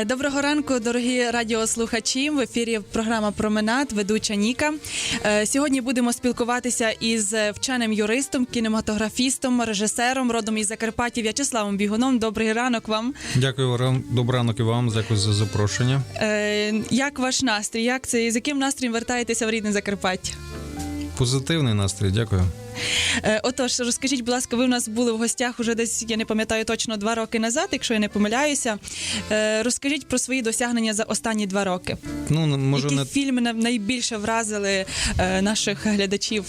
Е, Доброго ранку, дорогі радіослухачі. В ефірі програма Променад, ведуча Ніка. Е, Сьогодні будемо спілкуватися із вченим юристом, кінематографістом, режисером, родом із Закарпаття В'ячеславом Бігуном. Добрий ранок вам. Дякую, добрий ранок і вам. Дякую за запрошення. Е, Як ваш настрій? Як це з яким настроєм вертаєтеся в рідне Закарпаття? Позитивний настрій, дякую. Е, Отож, розкажіть, будь ласка, ви в нас були в гостях уже десь, я не пам'ятаю точно два роки назад, якщо я не помиляюся. Е, Розкажіть про свої досягнення за останні два роки. Ну може Які не фільми найбільше вразили е, наших глядачів?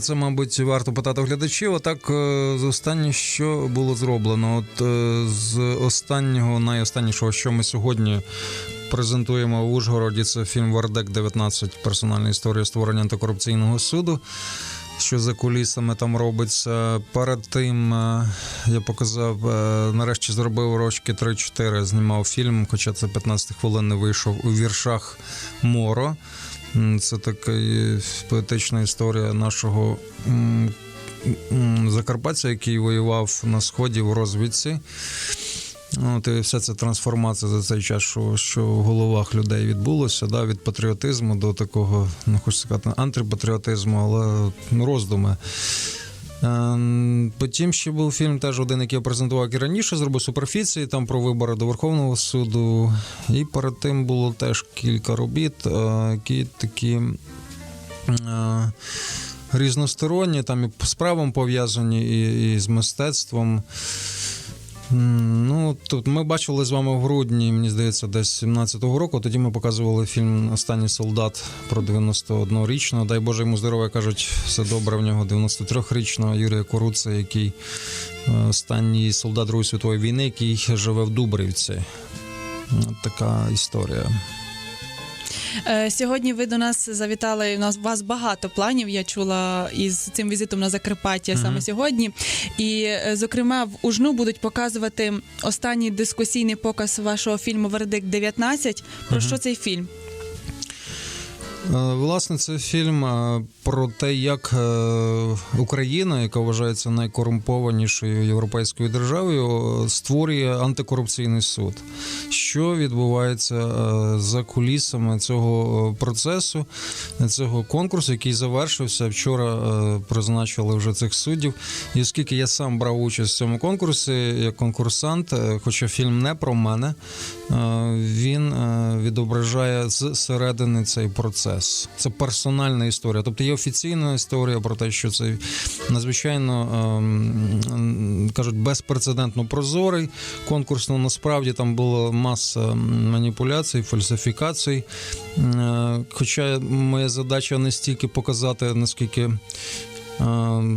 це, мабуть, варто питати глядачів. А так е, з останнє, що було зроблено. От з останнього, найостаннішого, що ми сьогодні. Презентуємо в Ужгороді це фільм Вардек 19 персональна історія створення антикорупційного суду. Що за кулісами там робиться. Перед тим е, я показав, е, нарешті зробив рочки 3-4, знімав фільм, хоча це 15 хвилин не вийшов у віршах Моро. Це така поетична історія нашого м, який воював на сході в розвідці. От і вся ця трансформація за цей час, що, що в головах людей відбулося, да, від патріотизму до такого, не хочу сказати, антипатріотизму, але ну, роздуми. Ем, Потім ще був фільм, теж один, який я презентував і раніше, зробив суперфіції там про вибори до Верховного суду. І перед тим було теж кілька робіт, е, які такі. е, Різносторонні, там і з правом пов'язані, і, і з мистецтвом. Ну, тут ми бачили з вами в грудні, мені здається, десь 17-го року. Тоді ми показували фільм Останній солдат про 91-річного. Дай Боже йому здоров'я кажуть, все добре в нього 93-річного Юрія Коруца, який е, останній солдат Другої світової війни, який живе в Дубрівці. Така історія. Е, Сьогодні ви до нас завітали. У нас у вас багато планів. Я чула із цим візитом на Закарпаття Мгм. саме сьогодні. І, е, зокрема, в Ужну будуть показувати останній дискусійний показ вашого фільму Вердикт 19 Про Мгм. що цей фільм? Е, Власне, це фільм про те, як Україна, яка вважається найкорумпованішою європейською державою, створює антикорупційний суд. Що відбувається е, за кулісами цього е, процесу, цього конкурсу, який завершився вчора. е, Призначили вже цих суддів. І оскільки я сам брав участь в цьому конкурсі як конкурсант, хоча фільм не про мене, він відображає зсередини цей процес. Це персональна історія. Тобто є офіційна історія про те, що це надзвичайно ем, кажуть безпрецедентно прозорий конкурс. Ну насправді там була маса маніпуляцій, фальсифікацій. Е, Хоча моя задача не стільки показати, наскільки. е,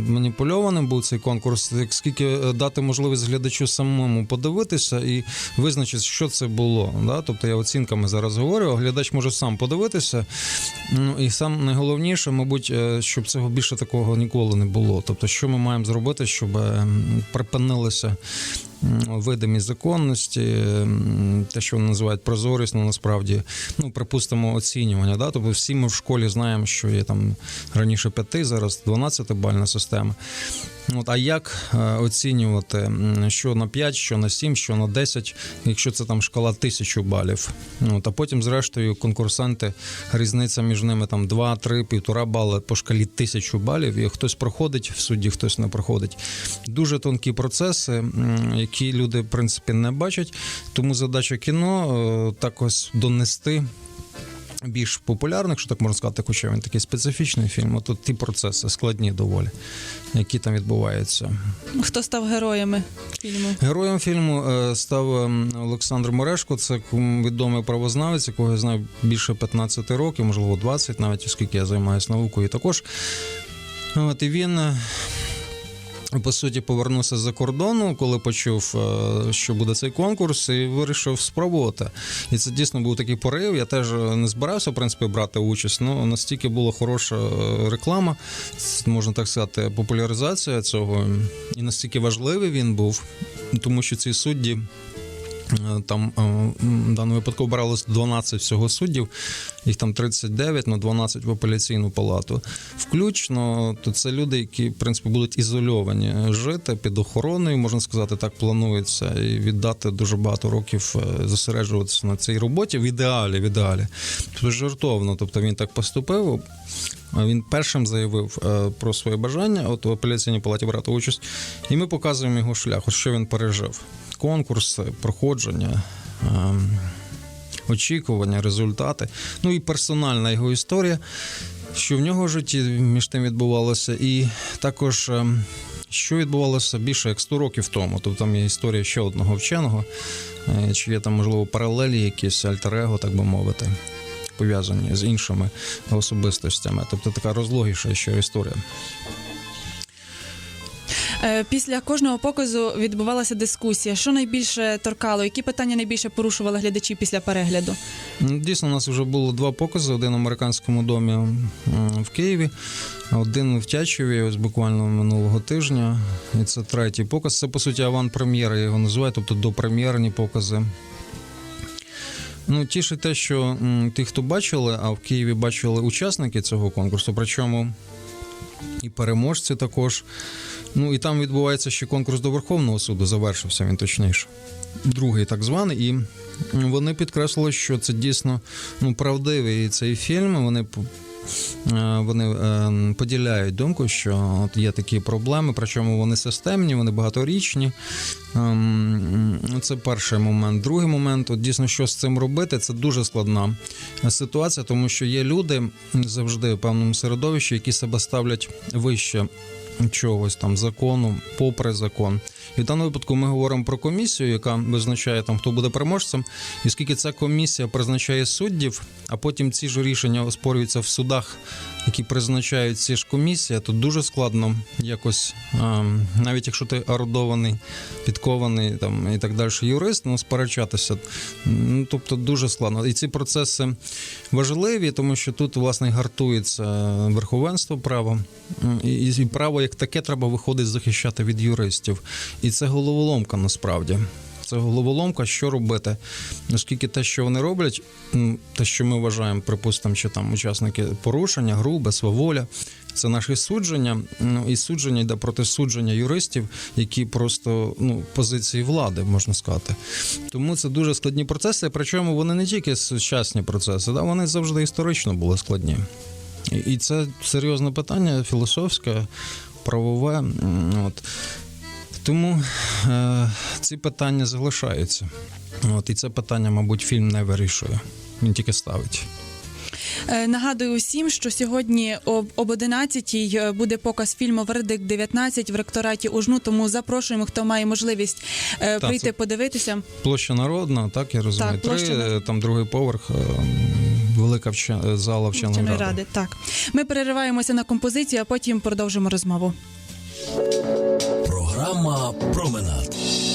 Маніпульованим був цей конкурс, скільки е, дати можливість глядачу самому подивитися і визначити, що це було. Да? Тобто я оцінками зараз говорю, а глядач може сам подивитися. Ну і сам найголовніше, мабуть, щоб цього більше такого ніколи не було. Тобто, що ми маємо зробити, щоб ем, припинилися видимі законності, те, що вони називають прозорість, ну насправді, ну припустимо, оцінювання. Да? Тобто всі ми в школі знаємо, що є там раніше 5, зараз 12 бальна система. От, а як е, оцінювати, що на 5, що на 7, що на 10, якщо це там шкала тисячу балів. От, а потім, зрештою, конкурсанти, різниця між ними там 2, 3, 1,5 бали по шкалі тисячу балів, і хтось проходить в суді, хтось не проходить. Дуже тонкі процеси, які люди, в принципі, не бачать. Тому задача кіно е, так ось донести більш популярних, що так можна сказати, хоча він такий специфічний фільм. От тут ті процеси складні доволі, які там відбуваються. Хто став героями фільму? Героєм фільму е, став ем, Олександр Морешко. Це відомий правознавець, якого я знаю більше 15 років, можливо, 20, навіть оскільки я займаюся наукою також. От і він. Е, По суті, повернувся з-за кордону, коли почув, е, що буде цей конкурс, і вирішив спробувати. І це дійсно був такий порив. Я теж е, не збирався в принципі брати участь. Ну настільки була хороша е, реклама, можна так сказати, популяризація цього, і настільки важливий він був, тому що ці судді Там е, в даному випадку обиралось 12 всього суддів, їх там 39, ну 12 в апеляційну палату. Включно, то це люди, які в принципі будуть ізольовані жити під охороною, можна сказати, так планується, і віддати дуже багато років е, зосереджуватися на цій роботі в ідеалі, в ідеалі. Тобто жартовно, тобто він так поступив. Він першим заявив е, про своє бажання, от в апеляційній палаті брати участь, і ми показуємо його шлях, от що він пережив. Конкурси, проходження, ем, очікування, результати. Ну і персональна його історія, що в нього в житті між тим відбувалося, і також. ем, Що відбувалося більше як 100 років тому? Тобто там є історія ще одного вченого, е, чи є там, можливо, паралелі, якісь альтер-его, так би мовити, пов'язані з іншими особистостями. Тобто така розлогіша ще історія. Е, Після кожного показу відбувалася дискусія. Що найбільше торкало? Які питання найбільше порушували глядачі після перегляду? Дійсно, у нас вже було два покази: один в американському домі в Києві, один в Тячеві, ось буквально минулого тижня. І це третій показ. Це по суті аван-прем'єра, його називаю, тобто допрем'єрні покази. Ну, тішить те, що ті, хто бачили, а в Києві бачили учасники цього конкурсу, причому і переможці також. Ну і там відбувається ще конкурс до Верховного суду, завершився він точніше. Другий так званий, і вони підкреслили, що це дійсно ну, правдивий цей фільм. Вони вони е, поділяють думку, що от є такі проблеми, причому вони системні, вони багаторічні. Ем, Це перший момент. Другий момент, от дійсно, що з цим робити, це дуже складна ситуація, тому що є люди завжди в певному середовищі, які себе ставлять вище чогось там закону, попри закон. І в даному випадку ми говоримо про комісію, яка визначає там, хто буде переможцем, і оскільки ця комісія призначає суддів, а потім ці ж рішення оспорюються в судах, які призначають ці ж комісії, то дуже складно якось, ем, навіть якщо ти орудований, підкований там і так далі юрист, ну сперечатися. Ну, тобто дуже складно. І ці процеси важливі, тому що тут власне гартується верховенство права, і право як таке треба виходить захищати від юристів. І це головоломка насправді. Це головоломка, що робити. Оскільки те, що вони роблять, те, що ми вважаємо, припустимо, що там учасники порушення, грубе, сваволя, це наше судження. Ну і судження йде проти судження юристів, які просто ну позиції влади, можна сказати. Тому це дуже складні процеси. Причому вони не тільки сучасні процеси, да, вони завжди історично були складні. І це серйозне питання, філософське, правове. От. Тому е, ці питання залишаються. От, і це питання, мабуть, фільм не вирішує. Він тільки ставить. Е, Нагадую усім, що сьогодні об, об 11-й е, буде показ фільму Вердикт 19 в ректораті УЖНУ. Тому запрошуємо, хто має можливість е, Так, прийти подивитися. Площа народна, так я розумію. Так, Три, площа е, там другий поверх, велика вче- зала вченої Вченої ради. ради. Так, ми перериваємося на композицію, а потім продовжимо розмову. Програма Променад.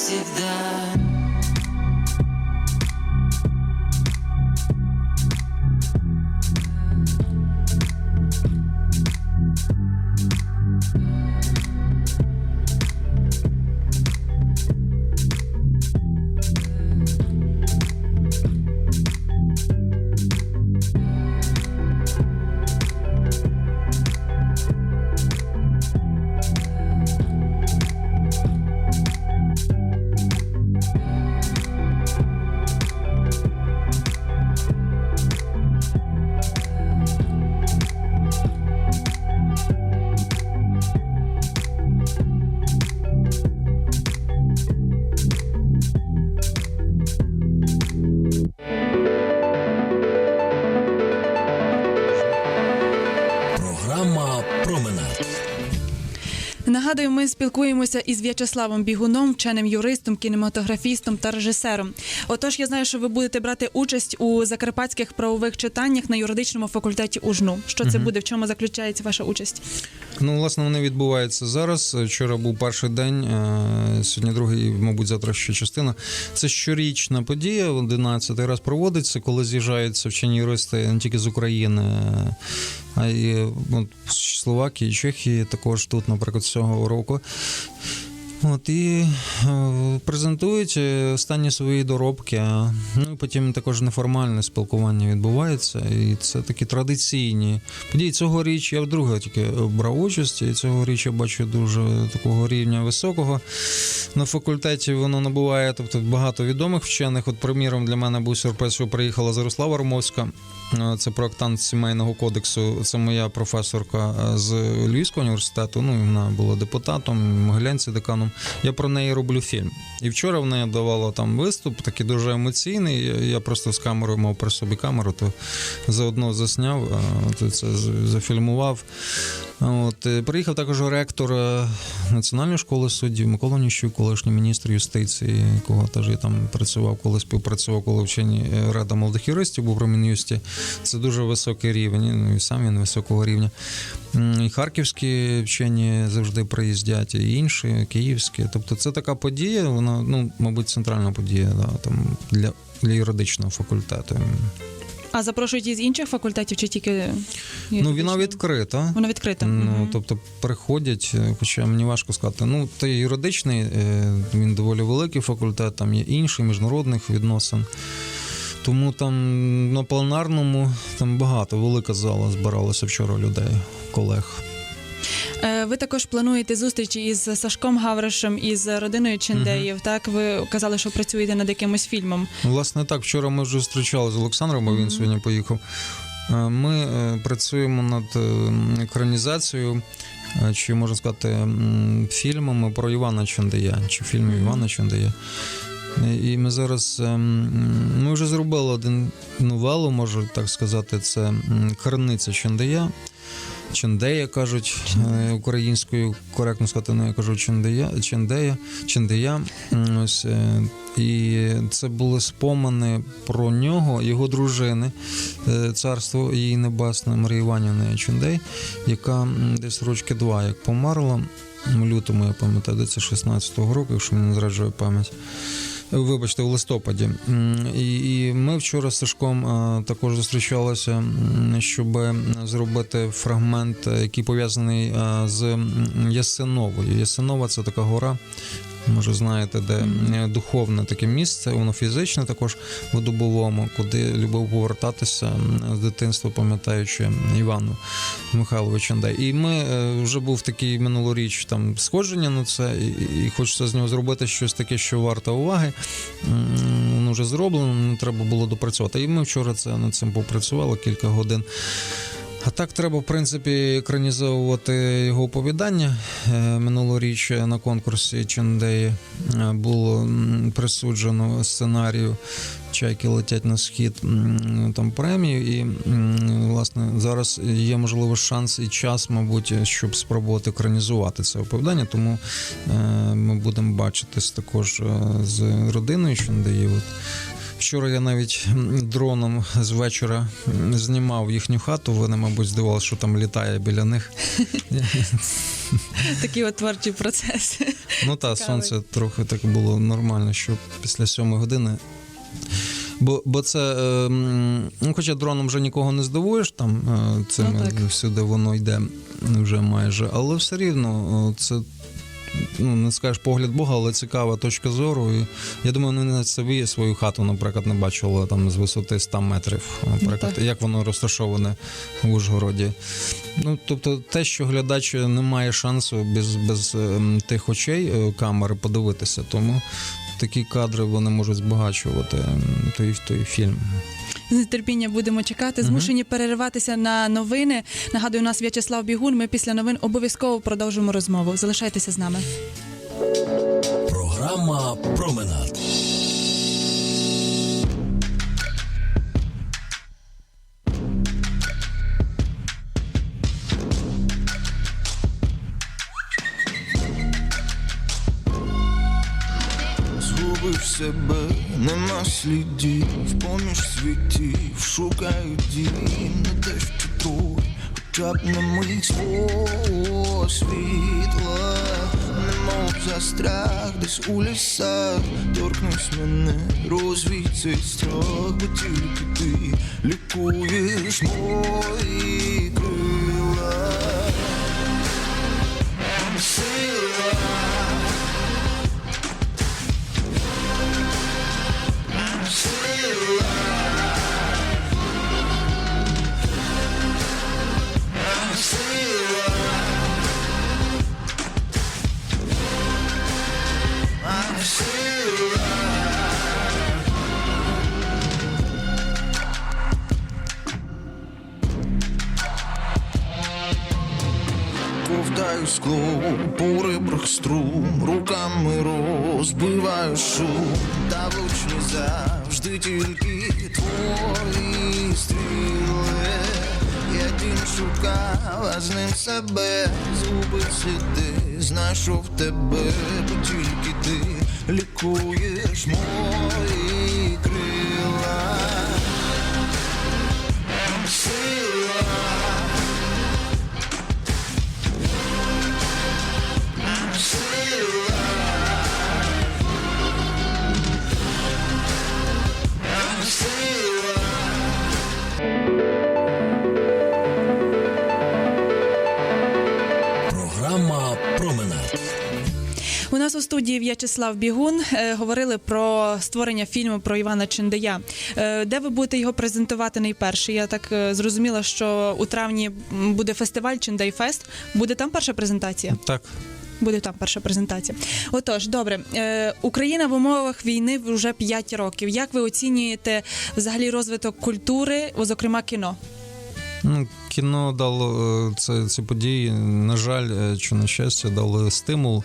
Назавжди Нагадую, ми спілкуємося із В'ячеславом Бігуном, вченим юристом, кінематографістом та режисером. Отож, я знаю, що ви будете брати участь у закарпатських правових читаннях на юридичному факультеті УЖНУ. Що це буде? В чому заключається ваша участь? Ну, власне, вони відбуваються зараз. Вчора був перший день, е, сьогодні другий, мабуть, завтра ще частина. Це щорічна подія, 11 раз проводиться, коли з'їжджаються вчені юристи не тільки з України, а і ну, Словакії, Чехії, також тут, наприклад, цього року. От і е, презентують е, останні свої доробки. Ну і потім також неформальне спілкування відбувається. І це такі традиційні події. Цьогоріч я вдруге тільки брав участь, і цьогоріч я бачу дуже такого рівня високого. На факультеті воно набуває, тобто багато відомих вчених. От, приміром, для мене був сюрприз, що приїхала Зарослава Ромовська. Е, Це проектант сімейного кодексу. Це моя професорка е, з Львівського університету. Ну, вона була депутатом, Могилянці деканом. Я про неї роблю фільм. І вчора в неї давала там виступ, такий дуже емоційний. Я- просто з камерою мав при собі камеру, то заодно засняв, це зафільмував. От е, приїхав також ректор е, Національної школи суддів Микола Ніщук, колишній міністр юстиції, якого теж я там працював, коли співпрацював, коли вчені е, рада молодих юристів був при Мін'юсті. Це дуже високий рівень. Ну і сам він високого рівня. І харківські вчені завжди приїздять, і інші, київські. Тобто це така подія, вона, ну, мабуть, центральна подія да, там, для, для юридичного факультету. А запрошують із інших факультетів чи тільки Ну, вона відкрита. Вона відкрита. Ну, угу. тобто приходять, е, хоча мені важко сказати. Ну, той юридичний, е, він доволі великий факультет, там є інший міжнародних відносин. Тому там на пленарному там багато, велика зала збиралася вчора людей, колег. Е, Ви також плануєте зустрічі із Сашком Гавришем із родиною Чендеїв. Так, ви казали, що працюєте над якимось фільмом. Ну, Власне, так, вчора ми вже зустрічалися з Олександром, бо він сьогодні поїхав. Е, Ми е, працюємо над екранізацією, чи можна сказати, фільмами про Івана Чондая, чи фільмів Івана Чондая. Е, І ми зараз ми вже зробили один новелу, можу так сказати, це Криниця Чондая. Чендея кажуть е, українською, коректно сказати, ну я кажу Чендея, Чендея, Чендея. Ось, е, і це були спомини про нього, його дружини, е, царство її небесне Марії Іванівни Чендей, яка десь рочки два як померла. В лютому, я пам'ятаю, де це 16-го року, якщо мені не зраджує пам'ять. Вибачте, в листопаді. І, ми вчора з Сашком е, також зустрічалися, щоб зробити фрагмент, е, який пов'язаний е, з Ясиновою. Ясинова це така гора. Може, знаєте, де е, духовне таке місце, воно фізичне також в Дубовому, куди любив повертатися з дитинства, пам'ятаючи Івану Михайловича Андей. І ми е, вже був такий минулоріч там сходження на це, і, хочеться з нього зробити щось таке, що варто уваги. Воно вже зроблено, не треба було допрацювати. І ми вчора це над цим попрацювали кілька годин. А так треба, в принципі, екранізовувати його оповідання. Е, Минулоріч на конкурсі Чендеї е, було присуджено сценарію Чайки летять на схід там премію. І власне зараз є можливо шанс і час, мабуть, щоб спробувати екранізувати це оповідання. Тому е, ми будемо бачитись також з родиною Чендеїв. Вчора я навіть дроном з вечора знімав їхню хату. Вони, мабуть, здивувалися, що там літає біля них. Такі от процеси. Ну та сонце трохи так було нормально, що після сьомої години. Бо, бо це, е, ну, хоча дроном вже нікого не здивуєш, там е, цим Ну, всюди воно йде вже майже, але все рівно е, це. Ну, не скажеш погляд Бога, але цікава точка зору. І я думаю, вони на собі свою хату, наприклад, не бачили там з висоти 100 метрів. Наприклад, так. як воно розташоване в Ужгороді. Ну, тобто, те, що глядач не має шансу без, без ем, тих очей е, камери подивитися, тому такі кадри вони можуть збагачувати той, той фільм. З нетерпінням будемо чекати. Змушені перериватися на новини. Нагадую, у нас В'ячеслав Бігун. Ми після новин обов'язково продовжимо розмову. Залишайтеся з нами. Програма Променад. Себе, нема слідів, поміж світів, шукаю дім, не те, що тут, хоча б на мить свого світла, немов застряг десь у лісах, торкнись мене, розвій цей страх, бо тільки ти лікуєш мої крила. Ковтаю скло, по струм, руками розбиваю шум, та влучні завжди тільки твої стріли. Я тім шукав, а з ним себе згубив сліди, знайшов тебе, бо тільки ти лікуєш мої нас у студії В'ячеслав Бігун Е, говорили про створення фільму про Івана Чиндея. Е, Де ви будете його презентувати найперше? Я так е, зрозуміла, що у травні буде фестиваль Чиндей Фест. Буде там перша презентація? Так. Буде там перша презентація. Отож, добре, Е, Україна в умовах війни вже 5 років. Як ви оцінюєте взагалі розвиток культури, зокрема кіно? Ну, кіно дало це, ці події, на жаль, чи на щастя, дали стимул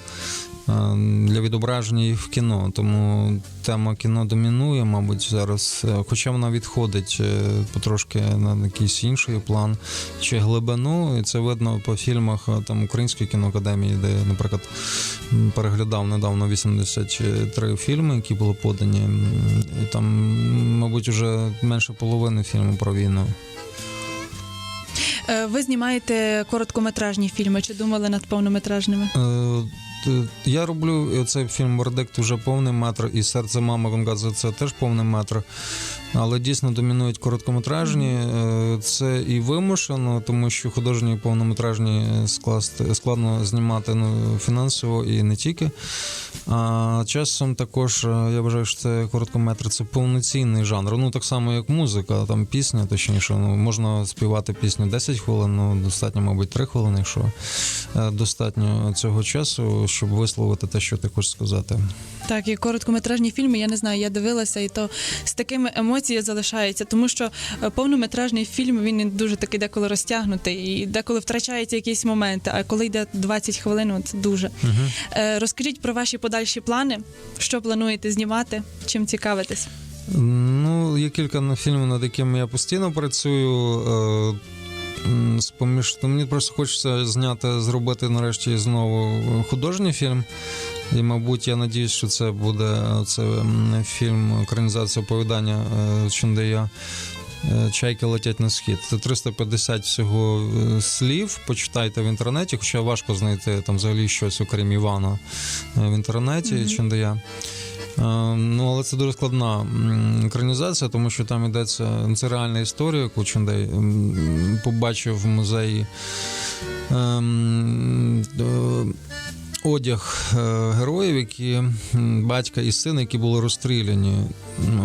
для відображення їх в кіно. Тому тема кіно домінує, мабуть, зараз. Е, Хоча вона відходить е, потрошки на якийсь інший план чи глибину. І це видно по фільмах е, там Української кіноакадемії, де, я, наприклад, переглядав недавно 83 фільми, які були подані. І там, мабуть, вже менше половини фільму про війну. Е, Ви знімаєте короткометражні фільми чи думали над повнометражними? Е, Я роблю е, цей фільм Вердикт вже повний метр, і серце мами Гонгадзе це теж повний метр. Але дійсно домінують короткометражні. Е, Це і вимушено, тому що художні повнометражні скласти складно знімати ну, фінансово і не тільки. А часом також е, я вважаю, що це короткометр, це повноцінний жанр. Ну так само, як музика, там пісня, точніше, ну можна співати пісню 10 хвилин, ну достатньо, мабуть, 3 хвилини, якщо е, достатньо цього часу, щоб висловити те, що ти хочеш сказати. Так, і короткометражні фільми, я не знаю, я дивилася, і то з такими емоціями. Емоції залишаються, тому що е, повнометражний фільм він дуже такий деколи розтягнутий і деколи втрачається якісь моменти. А коли йде 20 хвилин, от дуже. Е, Розкажіть про ваші подальші плани, що плануєте знімати, чим цікавитесь? Ну, є кілька фільмів, над якими я постійно працюю. Е, З-поміж, то мені просто хочеться зняти, зробити нарешті знову художній фільм. І, мабуть, я надіюсь, що це буде це фільм екранізація оповідання е, Чундея. е, Чайки летять на схід. Це 350 всього е, слів. Почитайте в інтернеті, хоча важко знайти там взагалі щось, окрім Івана в інтернеті. Чундея. Е, Ну, але це дуже складна екранізація, тому що там йдеться це реальна історія, яку Чундей побачив в музеї. Е, Одяг е, героїв, які батька і сина, які були розстріляні.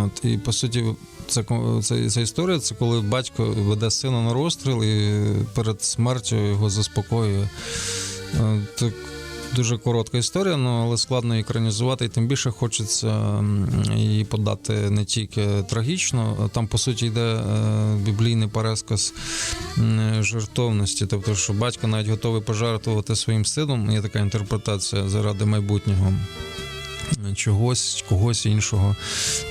От, і по суті, це, це, ця історія це коли батько веде сина на розстріл і перед смертю його заспокоює. Е, Так, дуже коротка історія, ну, але складно її екранізувати, і тим більше хочеться її подати не тільки трагічно. Там, по суті, йде е, біблійний пересказ жертовності. Тобто, що батько навіть готовий пожертвувати своїм сином. Є така інтерпретація заради майбутнього. Чогось, когось іншого.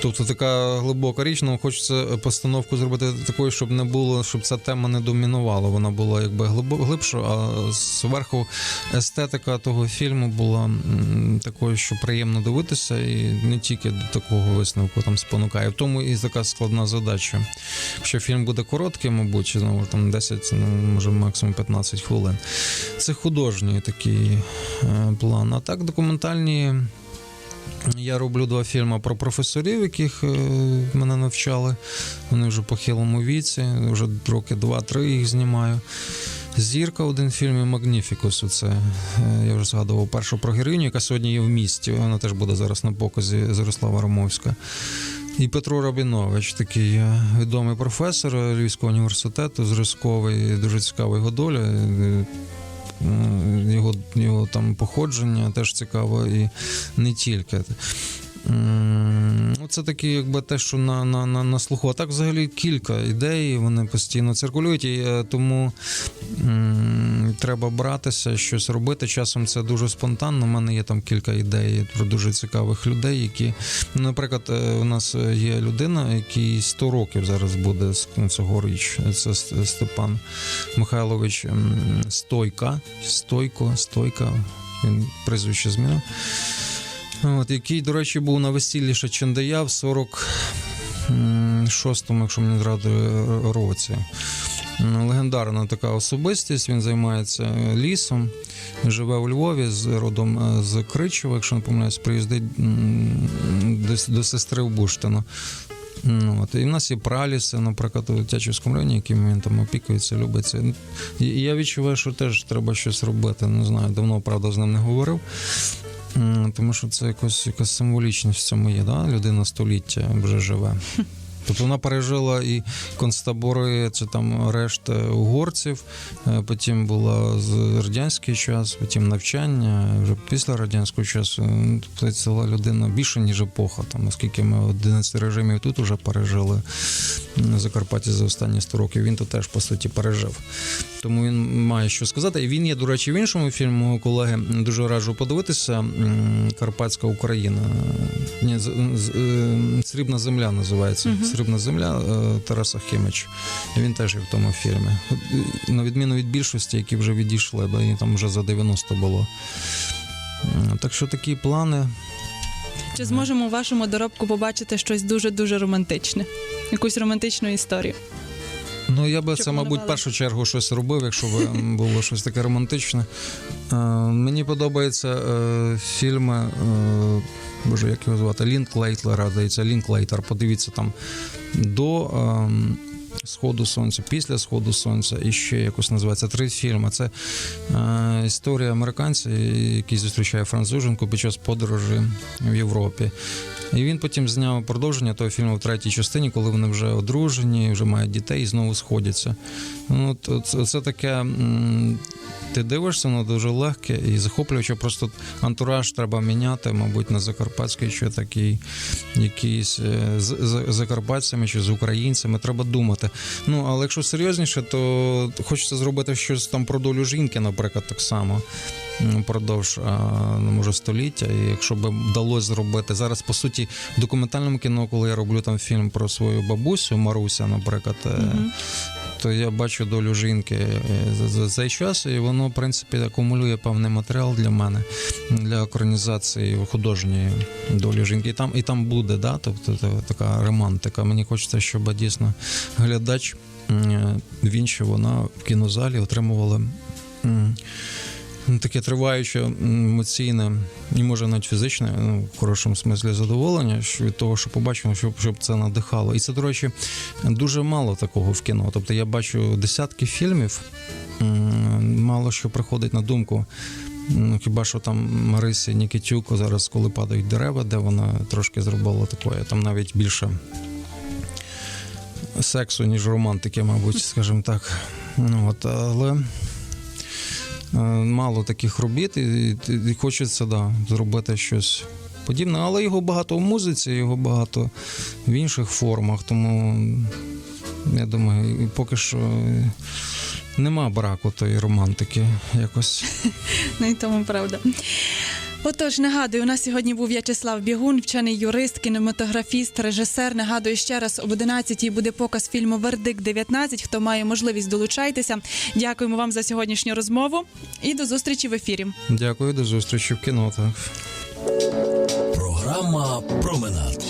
Тобто така глибока річ, ну хочеться постановку зробити такою, щоб не було, щоб ця тема не домінувала. Вона була якби глибша, а зверху естетика того фільму була такою, що приємно дивитися, і не тільки до такого висновку там спонукає. В тому і така складна задача. Якщо фільм буде короткий, мабуть, ну, там 10, ну, може максимум 15 хвилин. Це художній такий е, план. А так документальні. Я роблю два фільми про професорів, яких е, мене навчали. Вони вже по хилому віці, вже роки два-три їх знімаю. Зірка один фільм і Магніфікус. Це е, я вже згадував першу про героїню, яка сьогодні є в місті. Вона теж буде зараз на показі Зорислава Ромовська. І Петро Рабінович, такий е, відомий професор Львівського університету, зразковий, дуже цікава його доля. М, Його, його там походження теж цікаво, і не тільки. Ну, Це такі, якби те, що на, на, на, на слуху. А так взагалі кілька ідей, вони постійно циркулюють, і е, тому м, треба братися, щось робити. Часом це дуже спонтанно. У мене є там кілька ідей про дуже цікавих людей, які, ну, наприклад, е, у нас є людина, який 100 років зараз буде з цьогоріч. Це Степан Михайлович Стойка. Стойко, Стойка. Він прізвище змінив. От, який, до речі, був на весіллі Шачендая в 46-му, якщо мені зрадує, році. Легендарна така особистість. Він займається лісом, живе у Львові з родом е, з Кричева, якщо не помиляюсь, приїздить до, до сестри в Буштино. Ну, от. І в нас є праліси, наприклад, у Тячівському районі, яким він там опікується, любиться. І я відчуваю, що теж треба щось робити. Не знаю, давно, правда, з ним не говорив. Тому що це якось якась символічність в цьому є, да? людина століття вже живе. Тобто вона пережила і концтабори, чи там арешт е, угорців, е, потім була з радянський час, потім навчання, вже після радянського часу. Тобто це була людина більше, ніж епоха. Там, оскільки ми 11 режимів тут вже пережили на Закарпатті за останні 100 років, він то теж по суті пережив. Тому він має що сказати. І він є, до речі, в іншому фільмі мого колеги. Дуже раджу подивитися. Карпатська Україна. Ні, е, Срібна земля називається. Мгм. Срібна земля е, Тараса Хімич. Він теж є в тому фільмі. Е, На відміну від більшості, які вже відійшли, бо їм там вже за 90 було. Так що такі плани. Чи зможемо у вашому доробку побачити щось дуже дуже романтичне? Якусь романтичну історію? Ну, я би це, мабуть, в першу чергу щось робив, якщо б було щось таке романтичне. Е, мені подобаються е, фільми. Е, Боже, як його звати? Лінклейтлера, здається, Лінклейтер. Подивіться там до е, Сходу сонця, після сходу сонця і ще якось називається три фільми. Це е, історія американця, який зустрічає француженку під час подорожі в Європі. І він потім зняв продовження того фільму в третій частині, коли вони вже одружені, вже мають дітей і знову сходяться. Ну, це, це таке. Ти дивишся, воно дуже легке і захоплююче. Просто антураж треба міняти, мабуть, на закарпатський чи такий якийсь е, з, з закарпатцями чи з українцями. Треба думати. Ну, але якщо серйозніше, то хочеться зробити щось там про долю жінки, наприклад, так само. Продовж ну, може століття, і якщо б вдалося зробити зараз, по суті, в документальному кіно, коли я роблю там фільм про свою бабусю Маруся, наприклад, е, то я бачу долю жінки е, за, цей час, і воно, в принципі, акумулює певний матеріал для мене для екранізації художньої долі жінки. І там, і там буде, да, тобто та- така романтика. Мені хочеться, щоб дійсно глядач він чи вона в кінозалі отримували. Ну, Таке триваюче емоційне і може навіть фізичне, ну, в хорошому смислі задоволення від того, що побачимо, щоб, щоб це надихало. І це, до речі, дуже мало такого в кіно. Тобто я бачу десятки фільмів, мало що приходить на думку. Ну, хіба що там Марисі Нікітюк зараз, коли падають дерева, де вона трошки зробила таке, там навіть більше сексу, ніж романтики, мабуть, скажімо так. Ну, от, але мало таких робіт, і, і, і хочеться да, зробити щось подібне. Але його багато в музиці, його багато в інших формах, тому я думаю, поки що е, нема браку тої романтики якось. Ну і тому правда. Отож, нагадую, у нас сьогодні був В'ячеслав Бігун, вчений юрист, кінематографіст, режисер. Нагадую ще раз, об 11-й буде показ фільму Вердикт 19. Хто має можливість долучайтеся. Дякуємо вам за сьогоднішню розмову і до зустрічі в ефірі. Дякую, до зустрічі в кінотах. Програма Променад.